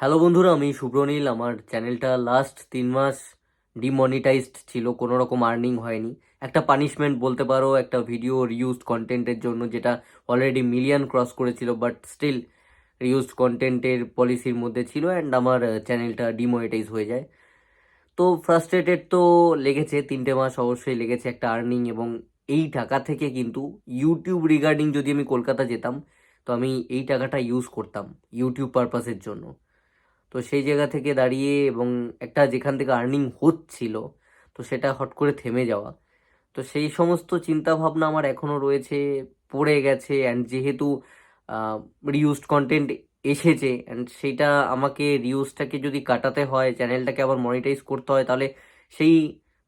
Hello বন্ধুরা, আমি সুব্রনীল। আমার চ্যানেলটা লাস্ট তিন মাস ডিমনিটাইজড ছিল কোনো রকম আর্নিং হয়নি। একটা পানিশমেন্ট বলতে পারো, একটা ভিডিও রিউজড কন্টেন্টের জন্য, যেটা অলরেডি মিলিয়ন ক্রস করেছিল বাট স্টিল রিউজড কন্টেন্টের পলিসির মধ্যে ছিল অ্যান্ড আমার চ্যানেলটা ডিমনিটাইজ হয়ে যায়। তো ফ্রাস্ট্রেটেড তো লেগেছে, তিনটে মাস অবশ্যই লেগেছে একটা আর্নিং এবং এই টাকা থেকে কিন্তু ইউটিউব রিগার্ডিং যদি আমি কলকাতা যেতাম, তো আমি এই টাকাটা ইউজ করতাম ইউটিউব পারপাসের জন্য। তো সেই জায়গা থেকে দাঁড়িয়ে এবং একটা যেখান থেকে আর্নিং হচ্ছিল, তো সেটা হট করে থেমে যাওয়া। তো সেই সমস্ত চিন্তা ভাবনা আমার এখনও রয়েছে, পড়ে গেছে অ্যান্ড যেহেতু রিউজড কন্টেন্ট এসেছে অ্যান্ড সেইটা আমাকে রিউজটাকে যদি কাটাতে হয় চ্যানেলটাকে আবার মনিটাইজ করতে হয়, তাহলে সেই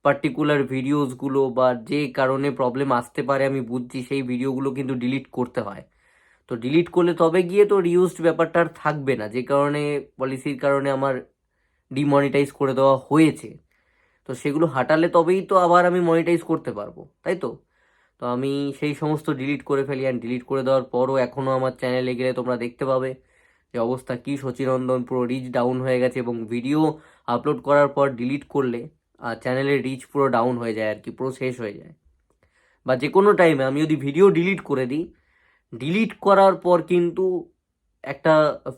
পার্টিকুলার ভিডিওসগুলো বা যে কারণে প্রবলেম আসতে পারে আমি বুঝছি, সেই ভিডিওগুলো কিন্তু ডিলিট করতে হয়। তো ডিলিট করলে তবে গিয়ে তো রিউজড ব্যাপারটা আর থাকবে না। যে কারণে পলিসির কারণে আমার ডিমনিটাইজ করে দেওয়া হয়েছে। তো সেগুলো হাঁটালে তবেই তো আবার আমি মনিটাইজ করতে পারব, তাই তো? তো আমি সেই সমস্ত ডিলিট করে ফেলি অ্যান্ড ডিলিট করে দেওয়ার পরও এখনও আমার চ্যানেলে গেলে তোমরা দেখতে পাবে যে অবস্থা কি সচিনন্দন পুরো রিচ ডাউন হয়ে গেছে এবং ভিডিও আপলোড করার পর ডিলিট করলে আর চ্যানেলের রিচ পুরো ডাউন হয়ে যায় আর কি, পুরো শেষ হয়ে যায়। বা যে কোনো টাইমে আমি যদি ভিডিও ডিলিট করে দিই ডিলিট করার পর কিন্তু একটা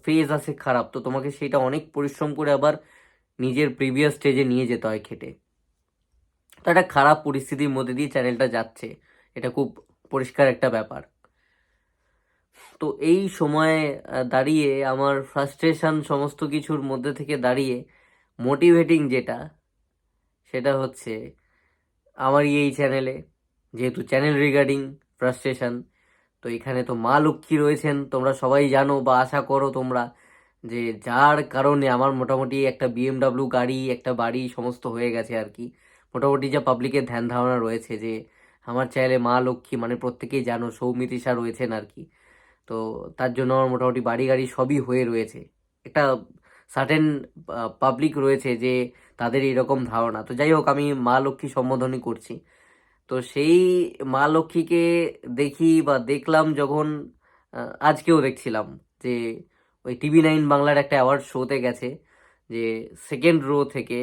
ফেজ আসে খারাপ। তো তোমাকে সেটা অনেক পরিশ্রম করে আবার নিজের প্রিভিয়াস স্টেজে নিয়ে যেতে হয় খেটে। তো একটা খারাপ পরিস্থিতির মধ্যে দিয়ে চ্যানেলটা যাচ্ছে। এটা খুব পরিষ্কার একটা ব্যাপার। তো এই সময়ে দাঁড়িয়ে আমার ফ্রাস্ট্রেশন সমস্ত কিছুর মধ্যে থেকে দাঁড়িয়ে মোটিভেটিং যেটা, সেটা হচ্ছে আমার এই চ্যানেলে যেহেতু চ্যানেল রিগার্ডিং ফ্রাস্ট্রেশন তো এখানে তো মা লক্ষ্মী রয়েছেন। তোমরা সবাই জানো বা আশা করো তোমরা যে যার কারণে আমার মোটামুটি একটা বিএমডাব্লিউ গাড়ি, একটা বাড়ি সমস্ত হয়ে গেছে আর কি। মোটামুটি যা পাবলিকের ধ্যান ধারণা রয়েছে যে আমার চাইলে মা লক্ষ্মী মানে প্রত্যেকেই জানো সৌমিতিশা রয়েছেন আর কি। তো তার জন্য আমার মোটামুটি বাড়ি গাড়ি সবই হয়ে রয়েছে। একটা সার্টেন পাবলিক রয়েছে যে তাদের এরকম ধারণা। তো যাই হোক, আমি মা লক্ষ্মী সম্বোধনই করছি। তো সেই মা লক্ষ্মীকে দেখি বা দেখলাম যখন আজকেও দেখছিলাম যে ওই টিভি নাইন বাংলার একটা অ্যাওয়ার্ড শোতে গেছে যে সেকেন্ড রো থেকে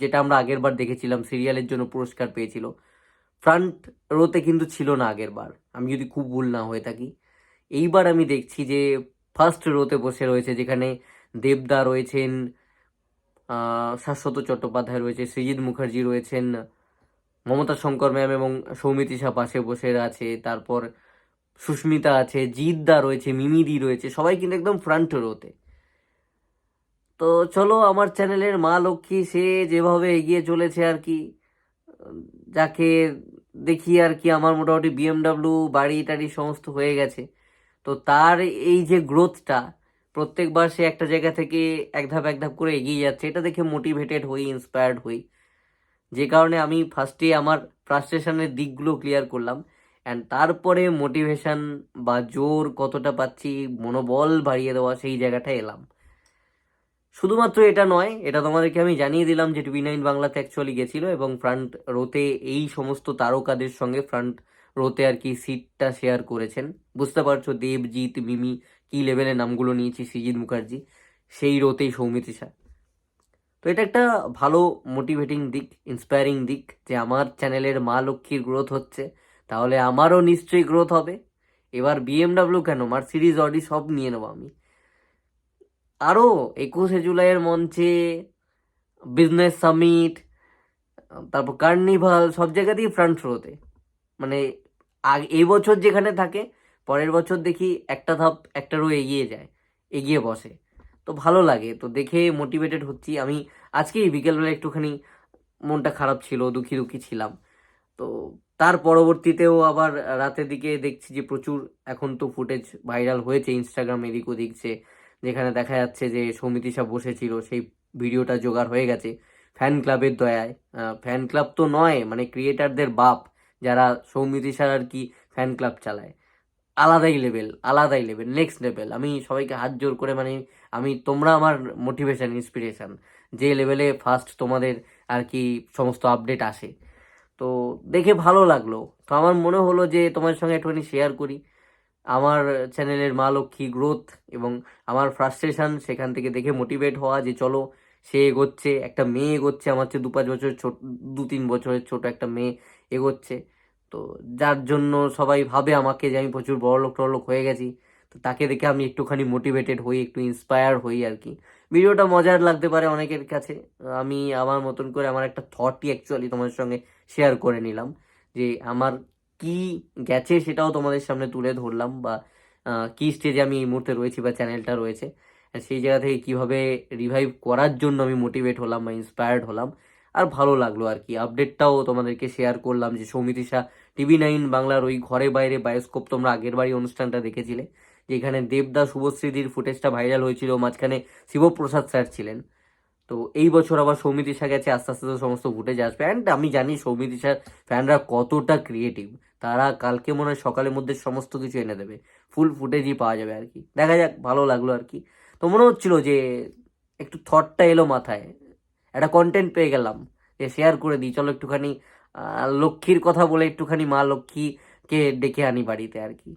যেটা আমরা আগের বার দেখেছিলাম, সিরিয়ালের জন্য পুরস্কার পেয়েছিল। ফ্রন্ট রোতে কিন্তু ছিল না আগের বার, আমি যদি খুব ভুল না হয়ে থাকি। এইবার আমি দেখছি যে ফার্স্ট রোতে বসে রয়েছে, যেখানে দেবদা রয়েছেন শাশ্বত চট্টোপাধ্যায় রয়েছে সৃজিত মুখার্জি রয়েছেন মমতা শঙ্কর ম্যাম এবং সৌমিতিশা পাশে বসে আছে, তারপর সুস্মিতা আছে জিদ্দা রয়েছে মিমিদি রয়েছে, সবাই কিন্তু একদম ফ্রন্ট রোতে তো চলো, আমার চ্যানেলের মা লক্ষ্মী, সে যেভাবে এগিয়ে চলেছে আর কি, যাকে দেখি আর কি আমার মোটামুটি বিএমডাব্লিউ বাড়ি টাড়ি সমস্ত হয়ে গেছে। তো তার এই যে গ্রোথটা প্রত্যেকবার সে একটা জায়গা থেকে এক ধাপ এক ধাপ করে এগিয়ে যাচ্ছে, এটা দেখে মোটিভেটেড হই ইন্সপায়ার্ড হই। যে কারণে আমি ফার্স্টে আমার ফ্রাস্ট্রেশনের দিকগুলো ক্লিয়ার করলাম অ্যান্ড তারপরে মোটিভেশান বা জোর কতটা পাচ্ছি, মনোবল বাড়িয়ে দেওয়া, সেই জায়গাটায় এলাম। শুধুমাত্র এটা নয়, এটা তোমাদেরকে আমি জানিয়ে দিলাম যে টিভি নাইন বাংলাতে অ্যাকচুয়ালি গেছিল এবং ফ্রন্ট রোতে এই সমস্ত তারকাদের সঙ্গে ফ্রন্ট রোতে আর কি সিটটা শেয়ার করেছেন। বুঝতে পারছ, দেবজিৎ, মিমি, কি লেভেলের নামগুলো নিয়েছি সৃজিত মুখার্জি, সেই রোতেই সৌমিতিশা তো এটা একটা ভালো মোটিভেটিং দিক ইন্সপায়ারিং দিক যে আমার চ্যানেলের মা লক্ষ্মীর গ্রোথ হচ্ছে। তাহলে আমারও নিশ্চয়ই গ্রোথ হবে। এবার বিএমডাব্লিউ কেন? মার্সিডিজ অডি সব নিয়ে নেব আমি। আরও একুশে জুলাইয়ের মঞ্চে বিজনেস সামিট তারপর কার্নিভাল সব জায়গাতেই ফ্রন্ট রোতে মানে আগ- এই বছর যেখানে থাকে, পরের বছর দেখি একটা ধাপ, একটা রো এগিয়ে যায়, এগিয়ে বসে। তো ভালো লাগে। তো দেখে মোটিভেটেড হচ্ছি। আমি আজকেই বিকেলবেলা একটুখানি মনটা খারাপ ছিল, দুঃখী দুঃখী ছিলাম। তো তার পরবর্তীতেও আবার রাতের দিকে দেখছি যে প্রচুর এখন তো ফুটেজ ভাইরাল হয়েছে ইনস্টাগ্রাম এদিক ওদিক যে, যেখানে দেখা যাচ্ছে যে সৌমিতিশা বসেছিল, সেই ভিডিওটা জোগাড় হয়ে গেছে ফ্যান ক্লাবের দয়ায়। ফ্যান ক্লাব তো নয় মানে ক্রিয়েটারদের বাপ, যারা সৌমিতিশার আর কি ফ্যান ক্লাব চালায়। আলাদাই লেভেল আলাদাই লেভেল নেক্সট লেভেল আমি সবাইকে হাত জোর করে মানে আমি, তোমরা আমার মোটিভেশান ইন্সপিরেশান যে লেভেলে ফার্স্ট তোমাদের আর কি সমস্ত আপডেট আসে। তো দেখে ভালো লাগল। তো আমার মনে হলো যে তোমার সঙ্গে একটুখানি শেয়ার করি। আমার চ্যানেলের মা লক্ষ্মী গ্রোথ এবং আমার ফ্রাস্ট্রেশন সেখান থেকে দেখে মোটিভেট হওয়া যে চলো, সে এগোচ্ছে, একটা মেয়ে এগোচ্ছে, আমার চেয়ে দু পাঁচ বছরের ছোট দু তিন বছরের ছোট একটা মেয়ে এগোচ্ছে। তো যার জন্য সবাই ভাবে আমাকে যে আমি প্রচুর বড়লোক টড়লোক হয়ে গেছি। তো তাকে দেখে আমি একটুখানি মোটিভেটেড হই, একটু ইন্সপায়ার হই আর কি। ভিডিওটা মজার লাগতে পারে অনেকের কাছে। আমি আমার মতন করে আমার একটা থটই অ্যাকচুয়ালি তোমাদের সঙ্গে শেয়ার করে নিলাম যে আমার কি গেছে সেটাও তোমাদের সামনে তুলে ধরলাম বা কি স্টেজে আমি এই মুহূর্তে রয়েছি বা চ্যানেলটা রয়েছে। সেই জায়গা থেকে কীভাবে রিভাইভ করার জন্য আমি মোটিভেট হলাম বা ইন্সপায়ার্ড হলাম। আর ভালো লাগল আর কি। আপডেটটাও তোমাদেরকে শেয়ার করলাম যে সৌমিতিশা টিভি নাইন বাংলার ওই ঘরে বাইরে বায়োস্কোপ তোমরা আগের বাড়ি অনুষ্ঠানটা দেখেছিলে, যেখানে দেবদা শুভশ্রীদির ফুটেজটা ভাইরাল হয়েছিল, মাঝখানে শিবপ্রসাদ স্যার ছিলেন। তো এই বছর আবার সৌমিতিশা গেছে, আস্তে আস্তে তো সমস্ত ফুটেজ আসবে। অ্যান্ড আমি জানি সৌমিতিশার ফ্যানরা কতটা ক্রিয়েটিভ তারা কালকে মনে হয় সকালের মধ্যে সমস্ত কিছু এনে দেবে। ফুল ফুটেজই পাওয়া যাবে আর কি। দেখা যাক, ভালো লাগল আর কি। তো মনে হচ্ছিল যে একটু থটটা এলো মাথায়। একটা কন্টেন্ট পেয়ে গেলাম। যে শেয়ার করে দিই। চলো একটুখানি লক্ষ্মীর কথা বলে একটুখানি মা লক্ষ্মীকে ডেকে আনি বাড়িতে আর কি।